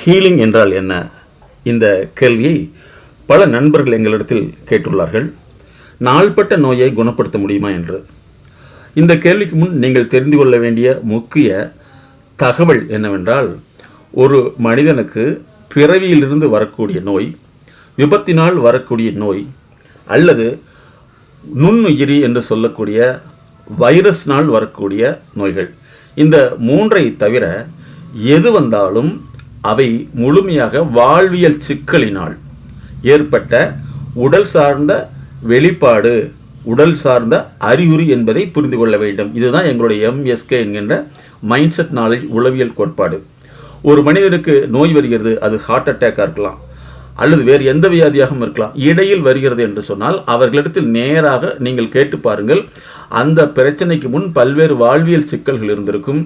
Healing என்றால் என்ன? இந்த கேள்வியை பல நண்பர்கள் எங்களிடத்தில் கேட்டுள்ளார்கள். நாள்பட்ட நோயை குணப்படுத்த முடியுமா என்று. இந்த கேள்விக்கு முன் நீங்கள் தெரிந்து கொள்ள வேண்டிய முக்கிய தகவல் என்னவென்றால் ஒரு மனிதனுக்கு பிறவியிலிருந்து வரக்கூடிய நோய் விபத்தினால் வரக்கூடிய நோய் அல்லது நுண்ணுயிரி என்று சொல்லக்கூடிய வைரஸ்னால் வரக்கூடிய நோய்கள். இந்த மூன்றை தவிர எது வந்தாலும் அவை முழுமையாக வாழ்வியல் சிக்கலினால் ஏற்பட்ட உடல் சார்ந்த வெளிப்பாடு உடல் சார்ந்த அறிகுறி என்பதை புரிந்து கொள்ள வேண்டும். இதுதான் எங்களுடைய எம்எஸ்கே என்கின்ற மைண்ட் செட் நாலேஜ் உளவியல் கோட்பாடு. ஒரு மனிதனுக்கு நோய் வருகிறது அது ஹார்ட் அட்டாக்காக இருக்கலாம் அல்லது வேறு எந்த வியாதியாகவும் இருக்கலாம் இடையில் வருகிறது என்று சொன்னால் அவர்களிடத்தில் நேராக நீங்கள் கேட்டு பாருங்கள் அந்த பிரச்சனைக்கு முன் பல்வேறு வாழ்வியல் சிக்கல்கள் இருந்திருக்கும்.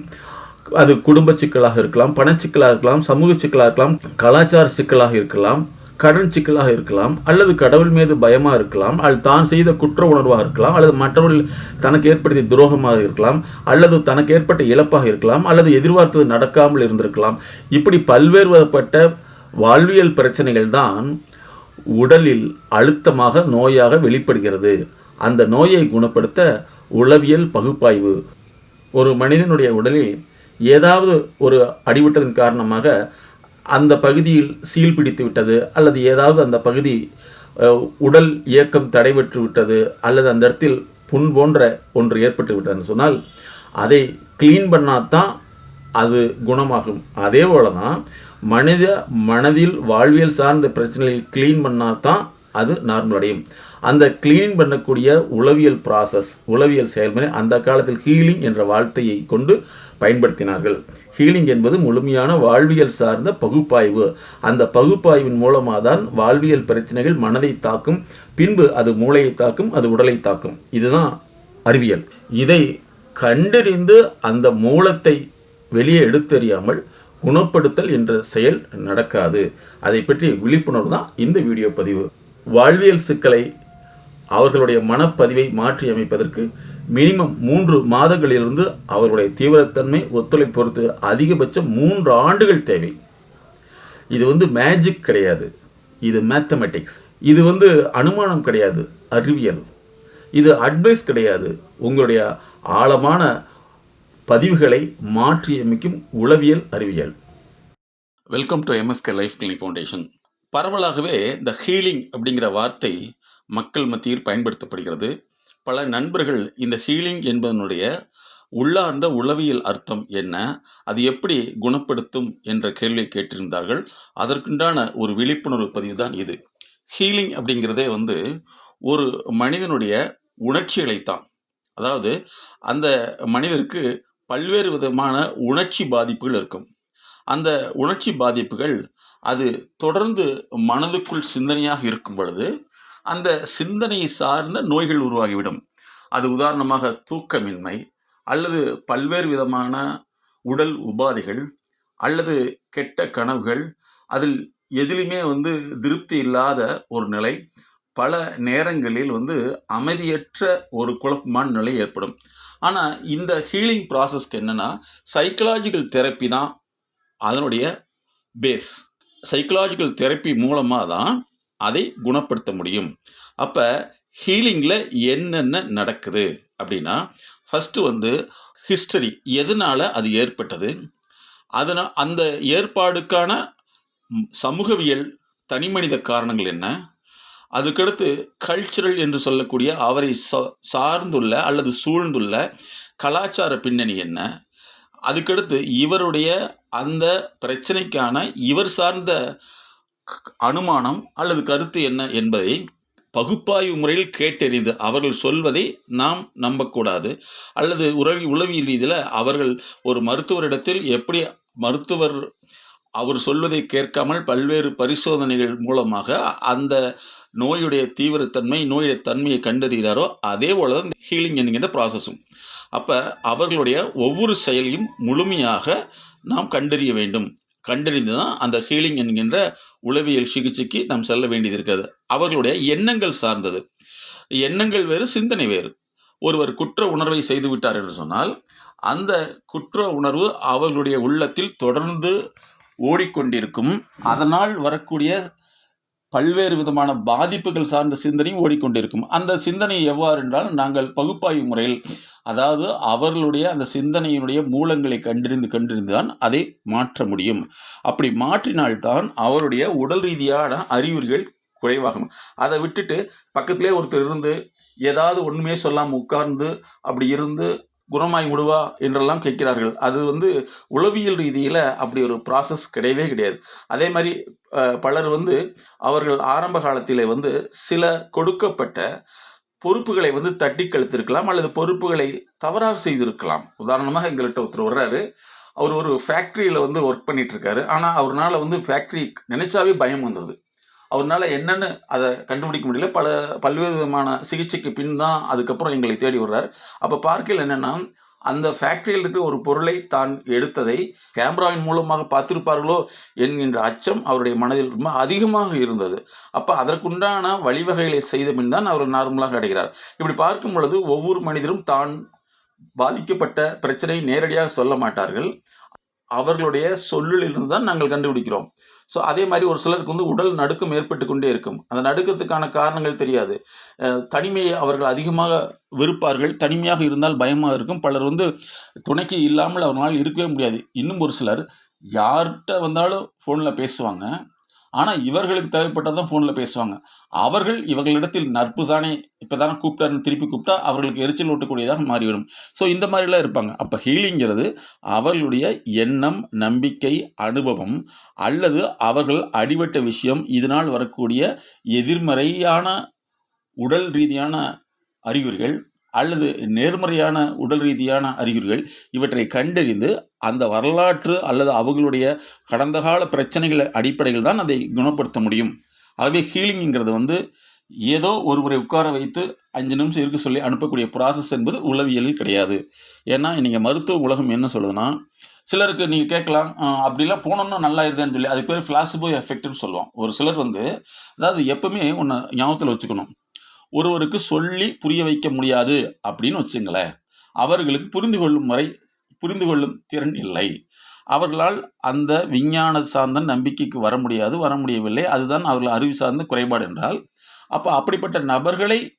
அது குடும்ப சிக்கலாக இருக்கலாம் பணச்சிக்கலாக இருக்கலாம் சமூக சிக்கலாக இருக்கலாம் கலாச்சார சிக்கலாக இருக்கலாம் கடன் சிக்கலாக இருக்கலாம் அல்லது கடவுள் மீது பயமா இருக்கலாம் அல்லது தான் செய்த குற்ற உணர்வாக இருக்கலாம் அல்லது மற்றவர்கள் தனக்கு ஏற்படுத்திய துரோகமாக இருக்கலாம் அல்லது தனக்கு ஏற்பட்ட இழப்பாக இருக்கலாம் அல்லது எதிர்பார்த்தது நடக்காமல் இருந்திருக்கலாம். இப்படி பல்வேறு விதப்பட்ட வாழ்வியல் பிரச்சனைகள் தான் உடலில் அழுத்தமாக நோயாக வெளிப்படுகிறது. அந்த நோயை குணப்படுத்த உளவியல் பகுப்பாய்வு. ஒரு மனிதனுடைய உடலில் ஏதாவது ஒரு அடிவிட்டதன் காரணமாக அந்த பகுதியில் சீல் பிடித்து விட்டது அல்லது ஏதாவது அந்த பகுதி உடல் இயக்கம் தடைபெற்று விட்டது அல்லது அந்த இடத்தில் புண் போன்ற ஒன்று ஏற்பட்டு விட்டதுன்னு சொன்னால் அதை க்ளீன் பண்ணாதான் அது குணமாகும். அதே போல தான் மனித மனதில் வாழ்வியல் சார்ந்த பிரச்சனைகளை க்ளீன் பண்ணாதான் அது நார்மல் அடையும். அந்த கிளீனிங் பண்ணக்கூடிய உளவியல் ப்ராசஸ் உளவியல் செயல்முறை அந்த காலத்தில் ஹீலிங் என்ற வார்த்தையை கொண்டு பயன்படுத்தினார்கள். ஹீலிங் என்பது முழுமையான வாழ்வியல் சார்ந்த பகுப்பாய்வு. அந்த பகுப்பாய்வின் மூலமாக தான் வாழ்வியல் பிரச்சனைகள் மனதை தாக்கும் பின்பு அது மூளையை தாக்கும் அது உடலை தாக்கும். இதுதான் அறிவியல். இதை கண்டறிந்து அந்த மூலத்தை வெளியே எடுத்தறியாமல் குணப்படுத்தல் என்ற செயல் நடக்காது. அதை பற்றிய விழிப்புணர்வு தான் இந்த வீடியோ பதிவு. வாழ்வியல் சிக்கலை அவர்களுடைய மனப்பதிவை மாற்றி அமைப்பதற்கு மினிமம் மூன்று மாதங்களிலிருந்து அவர்களுடைய தீவிரத்தன்மை ஒத்துழைப்பு பொறுத்து அதிகபட்சம் மூன்று ஆண்டுகள் தேவை. இது வந்து மேஜிக் கிடையாது. இது மேத்தமெட்டிக்ஸ் இது வந்து அனுமானம் கிடையாது. அறிவியல். இது அட்வைஸ் கிடையாது. உங்களுடைய ஆழமான பதிவுகளை மாற்றியமைக்கும் உளவியல் அறிவியல். Welcome to MSK life clinic foundation பரவலாகவே இந்த ஹீலிங் அப்படிங்கிற வார்த்தை மக்கள் மத்தியில் பயன்படுத்தப்படுகிறது. பல நண்பர்கள் இந்த ஹீலிங் என்பதனுடைய உள்ளார்ந்த உளவியல் அர்த்தம் என்ன? அது எப்படி குணப்படுத்தும் என்ற கேள்வியை கேட்டிருந்தார்கள். அதற்குண்டான ஒரு விழிப்புணர்வு பதிவு தான் இது. ஹீலிங் அப்படிங்கிறதே வந்து ஒரு மனிதனுடைய உணர்ச்சிகளைத்தான் அதாவது அந்த மனிதருக்கு பல்வேறு விதமான உணர்ச்சி பாதிப்புகள் இருக்கும். அந்த உணர்ச்சி பாதிப்புகள் அது தொடர்ந்து மனதுக்குள் சிந்தனையாக இருக்கும் பொழுது அந்த சிந்தனையை சார்ந்த நோய்கள் உருவாகிவிடும். அது உதாரணமாக தூக்கமின்மை அல்லது பல்வேறு விதமான உடல் உபாதைகள் அல்லது கெட்ட கனவுகள். அதில் எதிலுமே வந்து திருப்தி இல்லாத ஒரு நிலை. பல நேரங்களில் வந்து அமைதியற்ற ஒரு குழப்பமான நிலை ஏற்படும். ஆனால் இந்த ஹீலிங் ப்ராசஸ்க்கு என்னென்னா சைக்கலாஜிக்கல் தெரப்பி தான் அதனுடைய பேஸ் சைக்கலாஜிக்கல் தெரப்பி மூலமாக தான் அதை குணப்படுத்த முடியும். அப்போ ஹீலிங்கில் என்னென்ன நடக்குது? அப்படின்னா ஃபஸ்ட்டு வந்து ஹிஸ்டரி எதனால் அது ஏற்பட்டது? அதனால் அந்த ஏற்பாடுக்கான சமூகவியல் தனிமனித காரணங்கள் என்ன? அதுக்கடுத்து கல்ச்சுரல் என்று சொல்லக்கூடிய அவரை சா- சார்ந்துள்ள அல்லது சூழ்ந்துள்ள கலாச்சார பின்னணி என்ன? அதுக்கடுத்து இவருடைய அந்த பிரச்சனைக்கான இவர் சார்ந்த அனுமானம் அல்லது கருத்து என்ன என்பதை பகுப்பாய்வு முறையில் கேட்டறிந்து அவர்கள் சொல்வதை நாம் நம்பக்கூடாது. அல்லது உறவி உளவியல் ரீதியில் அவர்கள் ஒரு மருத்துவரிடத்தில் எப்படி மருத்துவர் அவர் சொல்வதை கேட்காமல் பல்வேறு பரிசோதனைகள் மூலமாக அந்த நோயுடைய தீவிரத்தன்மை நோயுடைய தன்மையை கண்டறிகிறாரோ அதே போல தான் ஹீலிங் என்கின்ற ப்ராசஸும் அப்போ அவர்களுடைய ஒவ்வொரு செயலையும் முழுமையாக நாம் கண்டறிய வேண்டும். கண்டறிந்து தான் அந்த ஹீலிங் என்கின்ற உளவியல் சிகிச்சைக்கு நாம் செல்ல வேண்டியது இருக்கிறது. அவர்களுடைய எண்ணங்கள் சார்ந்தது. எண்ணங்கள் வேறு சிந்தனை வேறு. ஒருவர் குற்ற உணர்வை செய்துவிட்டார் என்று சொன்னால் அந்த குற்ற உணர்வு அவர்களுடைய உள்ளத்தில் தொடர்ந்து ஓடிக்கொண்டிருக்கும். அதனால் வரக்கூடிய பல்வேறு விதமான பாதிப்புகள் சார்ந்த சிந்தனையும் ஓடிக்கொண்டிருக்கும். அந்த சிந்தனை எவ்வாறு என்றால் நாங்கள் பகுப்பாய்வு முறையில் அதாவது அவர்களுடைய அந்த சிந்தனையினுடைய மூலங்களை கண்டறிந்து கண்டறிந்து தான் அதை மாற்ற முடியும். அப்படி மாற்றினால்தான் அவருடைய உடல் ரீதியான அறிகுறிகள் குறைவாகும். அதை விட்டுட்டு பக்கத்திலே ஒருத்தர் இருந்து ஏதாவது ஒன்றுமே சொல்லாமல் உட்கார்ந்து அப்படி இருந்து குணமாய் விடுவா என்றெல்லாம் கேட்கிறார்கள். அது வந்து உளவியல் ரீதியில் அப்படி ஒரு ப்ராசஸ் கிடையவே கிடையாது. அதே மாதிரி பலர் வந்து அவர்கள் ஆரம்ப காலத்திலே வந்து சில கொடுக்கப்பட்ட பொறுப்புகளை வந்து தட்டி கழித்திருக்கலாம் அல்லது பொறுப்புகளை தவறாக செய்திருக்கலாம். உதாரணமாக எங்கள்கிட்ட ஒருத்தர் வர்றாரு. அவர் ஒரு ஃபேக்ட்ரியில் வந்து ஒர்க் பண்ணிட்டு இருக்காரு. ஆனால் அவர்னால வந்து ஃபேக்ட்ரி நினைச்சாவே பயம் வந்துடுது அவர்னால என்னன்னு அதை கண்டுபிடிக்க முடியல. பல பல்வேறு விதமான சிகிச்சைக்கு பின் தான் அதுக்கப்புறம் எங்களை தேடி வர்றார். அப்போ பார்க்கையில் என்னென்னா அந்த ஃபேக்டரியில் இருக்கிற ஒரு பொருளை தான் எடுத்ததை கேமராவின் மூலமாக பார்த்திருப்பார்களோ என்கின்ற அச்சம் அவருடைய மனதில் ரொம்ப அதிகமாக இருந்தது. அப்போ அதற்குண்டான வழிவகைகளை செய்த பின் தான் அவர் நார்மலாக அடைகிறார். இப்படி பார்க்கும் பொழுது ஒவ்வொரு மனிதரும் தான் பாதிக்கப்பட்ட பிரச்சனையை நேரடியாக சொல்ல மாட்டார்கள். அவர்களுடைய சொல்லிலிருந்து தான் நாங்கள் கண்டுபிடிக்கிறோம். ஸோ அதே மாதிரி ஒரு சிலருக்கு வந்து உடல் நடுக்கம் ஏற்பட்டு கொண்டே இருக்கும். அந்த நடுக்கத்துக்கான காரணங்கள் தெரியாது. தனிமையை அவர்கள் அதிகமாக வெறுப்பார்கள் தனிமையாக இருந்தால் பயமாக இருக்கும். பலர் வந்து துணைக்கு இல்லாமல் அவர்களால் இருக்கவே முடியாது. இன்னும் ஒரு சிலர் யார்கிட்ட வந்தாலும் ஃபோனில் பேசுவாங்க. ஆனால் இவர்களுக்கு தேவைப்பட்டதான் ஃபோனில் பேசுவாங்க. அவர்கள் இவர்களிடத்தில் நட்பு தானே இப்போ தானே கூப்பிட்டாருன்னு திருப்பி கூப்பிட்டா அவர்களுக்கு எரிச்சல் ஓட்டக்கூடியதாக மாறிவிடும். ஸோ இந்த மாதிரிலாம் இருப்பாங்க. அப்போ ஹீலிங்கிறது அவர்களுடைய எண்ணம் நம்பிக்கை அனுபவம் அல்லது அவர்கள் அடிபட்ட விஷயம் இதனால் வரக்கூடிய எதிர்மறையான உடல் ரீதியான அறிகுறிகள் அல்லது நேர்மறையான உடல் ரீதியான அறிகுறிகள் இவற்றை கண்டறிந்து அந்த வரலாற்று அல்லது அவர்களுடைய கடந்த கால பிரச்சனைகள் அடிப்படையில் தான் அதை குணப்படுத்த முடியும். ஆகவே ஹீலிங்கிறது வந்து ஏதோ ஒருவரை உட்கார வைத்து அஞ்சு நிமிஷம் இருக்க சொல்லி அனுப்பக்கூடிய ப்ராசஸ் என்பது உளவியலில் கிடையாது. ஏன்னா இன்றைக்கி மருத்துவ உலகம் என்ன சொல்லுதுன்னா சிலருக்கு நீங்கள் கேட்கலாம் அப்படிலாம் போனோம்னா நல்லா இருந்தேன்னு சொல்லி அதுக்கு பேர் ஃப்ளாசிபோ எஃபெக்ட்னு சொல்லுவோம் ஒரு சிலர் வந்து அதாவது எப்பவுமே ஒன்று ஞாபகத்தில் வச்சுக்கணும். ஒருவருக்கு சொல்லி புரிய வைக்க முடியாது அப்படின்னு வச்சுங்களேன். அவர்களுக்கு புரிந்து கொள்ளும் வரை புரிந்து கொள்ளும் திறன் இல்லை. அவர்களால் அந்த விஞ்ஞான சார்ந்த நம்பிக்கைக்கு வர முடியாது வர முடியவில்லை. அதுதான் அவர்கள் அறிவு சார்ந்த குறைபாடு என்றால் அப்போ அப்படிப்பட்ட நபர்களை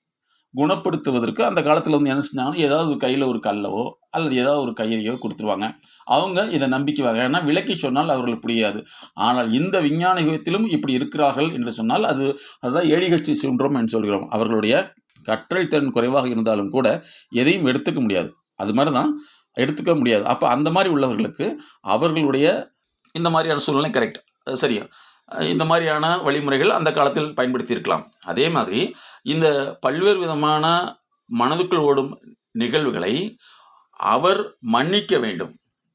குணப்படுத்துவதற்கு அந்த காலத்தில் வந்து என்ன செஞ்சாங்கன்னா ஏதாவது கையில் ஒரு கல்லவோ அல்லது ஏதாவது ஒரு கையையோ கொடுத்துருவாங்க. அவங்க இதை நம்பிக்குவாங்க. ஏன்னா விளக்கி சொன்னால் அவர்களுக்கு புரியாது. ஆனால் இந்த விஞ்ஞான யுகத்திலும் இப்படி இருக்கிறார்கள் என்று சொன்னால் அது அதுதான் ஏடிஹெச்சி சிண்ட்ரோம் என்று சொல்கிறோம். அவர்களுடைய கற்றல் திறன் குறைவாக இருந்தாலும் கூட எதையும் எடுத்துக்க முடியாது. அது மாதிரி தான் எடுத்துக்க முடியாது. அப்போ அந்த மாதிரி உள்ளவர்களுக்கு அவர்களுடைய இந்த மாதிரியான சூழ்நிலை கரெக்ட் சரியா? இந்த மாதிரியான வழிமுறைகள் அந்த காலத்தில் பயன்படுத்தியிருக்கலாம். அதே மாதிரி இந்த பல்வேறு விதமான மனதுக்குள் ஓடும் நிகழ்வுகளை அவர் மன்னிக்க வேண்டும்.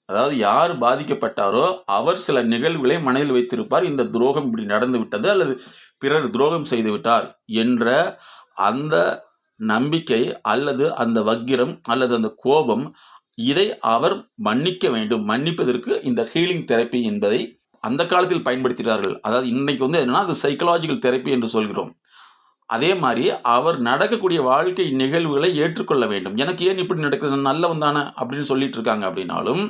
அதாவது யார் பாதிக்கப்பட்டாரோ அவர் சில நிகழ்வுகளை மனதில் வைத்திருப்பார். இந்த துரோகம் இப்படி நடந்து விட்டது அல்லது பிறர் துரோகம் செய்து விட்டார் என்ற அந்த நம்பிக்கை அல்லது அந்த வக்கிரம் அல்லது அந்த கோபம் இதை அவர் மன்னிக்க வேண்டும். மன்னிப்பதற்கு இந்த ஹீலிங் தெரப்பி என்பதை அந்த காலத்தில் பயன்படுத்தினார்கள். அதாவது இன்றைக்கி வந்து என்னென்னா அது சைக்கலாஜிக்கல் தெரப்பி என்று சொல்கிறோம். அதே மாதிரி அவர் நடக்கக்கூடிய வாழ்க்கை நிகழ்வுகளை ஏற்றுக்கொள்ள வேண்டும். எனக்கு ஏன் இப்படி நடக்குது? நான் நல்லவன் தானே அப்படின்னு சொல்லிட்டு இருக்காங்க அப்படின்னாலும்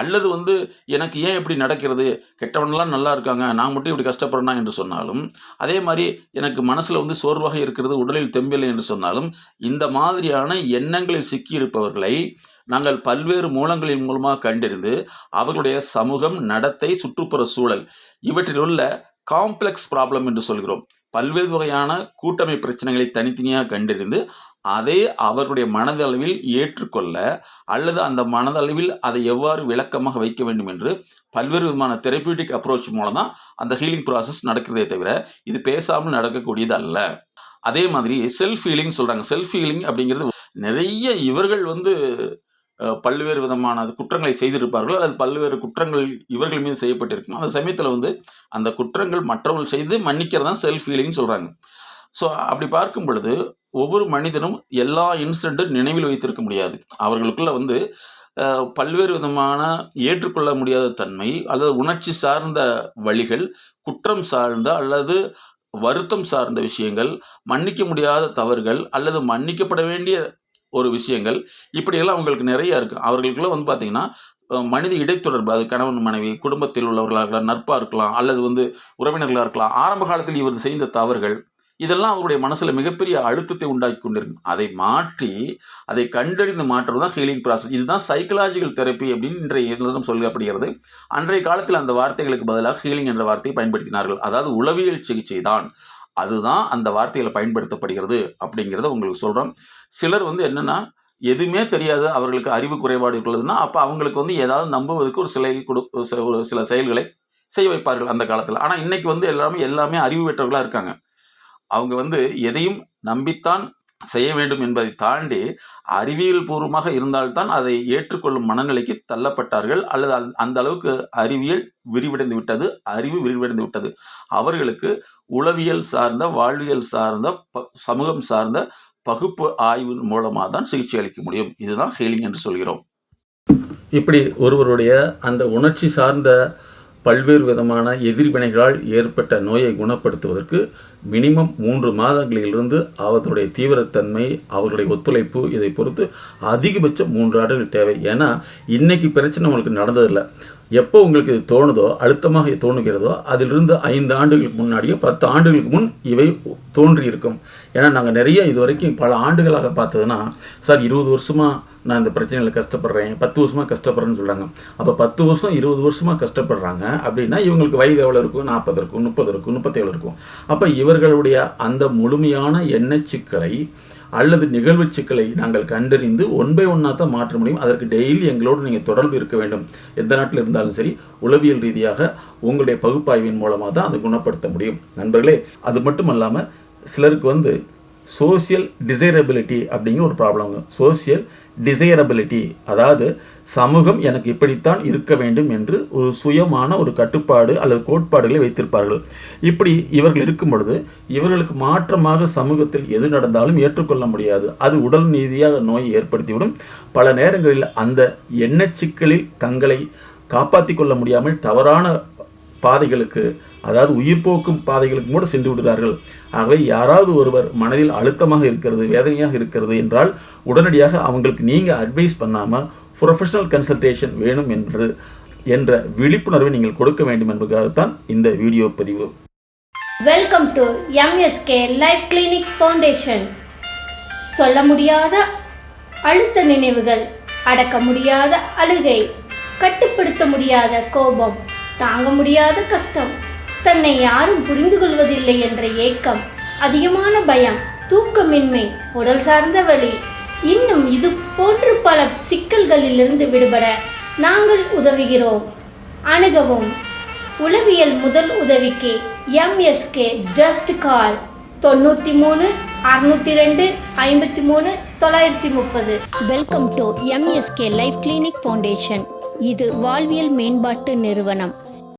அல்லது வந்து எனக்கு ஏன் இப்படி நடக்கிறது? கெட்டவனெல்லாம் நல்லா இருக்காங்க நான் மட்டும் இப்படி கஷ்டப்படுறேனா என்று சொன்னாலும் அதே மாதிரி எனக்கு மனசில் வந்து சோர்வாக இருக்கிறது உடலில் தெம்பில்லை என்று சொன்னாலும் இந்த மாதிரியான எண்ணங்களில் சிக்கியிருப்பவர்களை நாங்கள் பல்வேறு மூலங்களின் மூலமாக கண்டறிந்து அவர்களுடைய சமூகம் நடத்தை சுற்றுப்புற சூழல் இவற்றில் உள்ள காம்ப்ளெக்ஸ் ப்ராப்ளம் என்று சொல்கிறோம். பல்வேறு வகையான கூட்டமை பிரச்சனைகளை தனித்தனியாக கண்டறிந்து அதை அவர்களுடைய மனதளவில் ஏற்றுக்கொள்ள அல்லது அந்த மனதளவில் அதை எவ்வாறு விளக்கமாக வைக்க வேண்டும் என்று பல்வேறு விதமான தெரப்பியூட்டிக் அப்ரோச் மூலம் தான் அந்த ஹீலிங் ப்ராசஸ் நடக்கிறதே தவிர இது பேசாமல் நடக்கக்கூடியது அல்ல. அதே மாதிரி செல்ஃப் ஹீலிங் சொல்கிறாங்க செல்ஃப் ஹீலிங் அப்படிங்கிறது நிறைய இவர்கள் வந்து பல்வேறு விதமான குற்றங்களை செய்திருப்பார்கள் அல்லது பல்வேறு குற்றங்கள் இவர்கள் மீது செய்யப்பட்டிருக்கும் அந்த சமயத்தில் வந்து அந்த குற்றங்கள் மற்றவர்கள் செய்து மன்னிக்கிறதா செல்ஃப் ஃபீலிங்னு சொல்கிறாங்க ஸோ அப்படி பார்க்கும் பொழுது ஒவ்வொரு மனிதனும் எல்லா இன்சிடென்ட்டும் நினைவில் வைத்திருக்க முடியாது. அவர்களுக்குள்ள வந்து பல்வேறு விதமான ஏற்றுக்கொள்ள முடியாத தன்மை அல்லது உணர்ச்சி சார்ந்த வழிகள் குற்றம் சார்ந்த அல்லது வருத்தம் சார்ந்த விஷயங்கள் மன்னிக்க முடியாத தவறுகள் அல்லது மன்னிக்கப்பட வேண்டிய ஒரு விஷயங்கள். இப்படியெல்லாம் அவங்களுக்கு நிறைய இருக்குது அவர்களுக்குள்ள வந்து பார்த்திங்கன்னா மனித இடைத்தொடர்பு அது கணவன் மனைவி குடும்பத்தில் உள்ளவர்களாக இருக்கலாம் நட்பாக இருக்கலாம் அல்லது வந்து உறவினர்களாக இருக்கலாம் ஆரம்ப காலத்தில் இவர் செய்த தவறுகள் இதெல்லாம் அவருடைய மனசில் மிகப்பெரிய அழுத்தத்தை உண்டாக்கி கொண்டிருக்கும். அதை மாற்றி அதை கண்டறிந்து மாற்றுவது தான் ஹீலிங் ப்ராசஸ் இதுதான் சைக்கலாஜிக்கல் தெரப்பி அப்படின்னு இன்றைய சொல்லப்படுகிறது அன்றைய காலத்தில் அந்த வார்த்தைகளுக்கு பதிலாக ஹீலிங் என்ற வார்த்தையை பயன்படுத்தினார்கள். அதாவது உளவியல் சிகிச்சை தான். அதுதான் அந்த வார்த்தையில் பயன்படுத்தப்படுகிறது அப்படிங்கிறத உங்களுக்கு சொல்கிறோம் சிலர் வந்து என்னென்னா எதுவுமே தெரியாது அவர்களுக்கு அறிவு குறைபாடு இருக்கிறதுனா அப்போ அவங்களுக்கு வந்து ஏதாவது நம்புவதற்கு ஒரு சிலை கொடு சில- ஒரு சில செயல்களை செய்ய வைப்பார்கள் அந்த காலத்தில். ஆனால் இன்றைக்கி வந்து எல்லாமே எல்லாமே அறிவு பெற்றவர்களாக இருக்காங்க. அவங்க வந்து எதையும் நம்பித்தான் செய்ய வேண்டும் என்பதை தாண்டி அறிவியல் பூர்வமாக இருந்தால்தான் அதை ஏற்றுக்கொள்ளும் மனநிலைக்கு தள்ளப்பட்டார்கள். அல்லது அந்த- அந்த அளவுக்கு அறிவியல் விரிவடைந்து விட்டது அறிவு விரிவடைந்து விட்டது. அவர்களுக்கு உளவியல் சார்ந்த வாழ்வியல் சார்ந்த ப- சமூகம் சார்ந்த பகுப்பு ஆய்வின் மூலமாக தான் சிகிச்சை அளிக்க முடியும். இதுதான் ஹீலிங் என்று சொல்கிறோம். இப்படி ஒருவருடைய அந்த உணர்ச்சி சார்ந்த பல்வேறு விதமான எதிர்வினைகளால் ஏற்பட்ட நோயை குணப்படுத்துவதற்கு மினிமம் மூன்று மாதங்களிலிருந்து அவர்களுடைய தீவிரத்தன்மை அவர்களுடைய ஒத்துழைப்பு இதை பொறுத்து அதிகபட்சம் மூன்று ஆண்டுகள் தேவை. ஏன்னா இன்னைக்கு பிரச்சனை உங்களுக்கு நடந்ததில்லை. எப்போ உங்களுக்கு இது தோணுதோ அழுத்தமாக தோணுகிறதோ அதிலிருந்து ஐந்து ஆண்டுகளுக்கு முன்னாடியோ பத்து ஆண்டுகளுக்கு முன் இவை தோன்றி இருக்கும் ஏன்னா நாங்கள் நிறைய இது வரைக்கும் பல ஆண்டுகளாக பார்த்ததுன்னா சார் இருபது வருஷமாக நான் இந்த பிரச்சனையில் கஷ்டப்படுறேன் பத்து வருஷமாக கஷ்டப்படுறேன்னு சொல்கிறாங்க அப்போ பத்து வருஷம் இருபது வருஷமாக கஷ்டப்படுறாங்க அப்படின்னா இவங்களுக்கு வயது எவ்வளோ இருக்கும்? நாற்பது இருக்கும் முப்பது இருக்கும் முப்பத்தேழு இருக்கும். அப்போ இவர்களுடைய அந்த முழுமையான எண்ணச்சிக்கலை அல்லது நிகழ்வு சிக்கலை நாங்கள் கண்டறிந்து ஒன் பை ஒன்னாக தான் மாற்ற முடியும். அதற்கு டெய்லி எங்களோடு நீங்கள் தொடர்பு இருக்க வேண்டும். எந்த நாட்டில் இருந்தாலும் சரி உளவியல் ரீதியாக உங்களுடைய பகுப்பாய்வின் மூலமாக தான் அதை குணப்படுத்த முடியும். நண்பர்களே அது மட்டும் இல்லாமல் சிலருக்கு வந்து சோசியல் டிசைரபிலிட்டி அப்படிங்கிற ஒரு ப்ராப்ளம் சோசியல் டிசைரபிலிட்டி அதாவது சமூகம் எனக்கு இப்படித்தான் இருக்க வேண்டும் என்று ஒரு சுயமான ஒரு கட்டுப்பாடு அல்லது கோட்பாடுகளை வைத்திருப்பார்கள். இப்படி இவர்கள் இருக்கும் பொழுது இவர்களுக்கு மாற்றமாக சமூகத்தில் எது நடந்தாலும் ஏற்றுக்கொள்ள முடியாது. அது உடல் ரீதியாக நோயை ஏற்படுத்திவிடும். பல நேரங்களில் அந்த எண்ணச்சிக்கலில் தங்களை காப்பாற்றிக் கொள்ள முடியாமல் தவறான பாதைகளுக்கு அதாவது உயிர் போக்கும் பாதைகளுக்கு கூட சென்று விடுகிறார்கள். ஆகவே யாராவது ஒருவர் மனதில் அழுத்தமாக இருக்கிறது வேதனையாக இருக்கிறது என்றால் உடனடியாக அவங்களுக்கு நீங்கள் அட்வைஸ் பண்ணாமல் ப்ரொஃபஷனல் கன்சல்டேஷன் வேணும் என்று என்ற விழிப்புணர்வை நீங்கள் கொடுக்க வேண்டும் என்பதற்காகத்தான் இந்த வீடியோ பதிவு. Welcome to MSK life clinic foundation சொல்ல முடியாத அழுத்த நினைவுகள் அடக்க முடியாத அழுகை கட்டுப்படுத்த முடியாத கோபம் தாங்க முடியாத கஷ்டம். தன்னை யாரும் புரிந்து கொள்வதில்லை என்ற ஏக்கம் அதிகமான பயம் தூக்கமின்மை உடல் சார்ந்த வழி இன்னும் இது போன்று பல சிக்கல்களிலிருந்து விடுபட நாங்கள் உதவுகிறோம். அணுகவும். உளவியல் முதல் உதவிக்கு எம்எஸ்கே ஜஸ்ட் கால் தொண்ணூற்றி மூணு அறுநூத்தி ரெண்டு ஐம்பத்தி மூணு தொள்ளாயிரத்தி முப்பது. Welcome to MSK life clinic foundation இது வாழ்வியல் மேம்பாட்டு நிறுவனம்.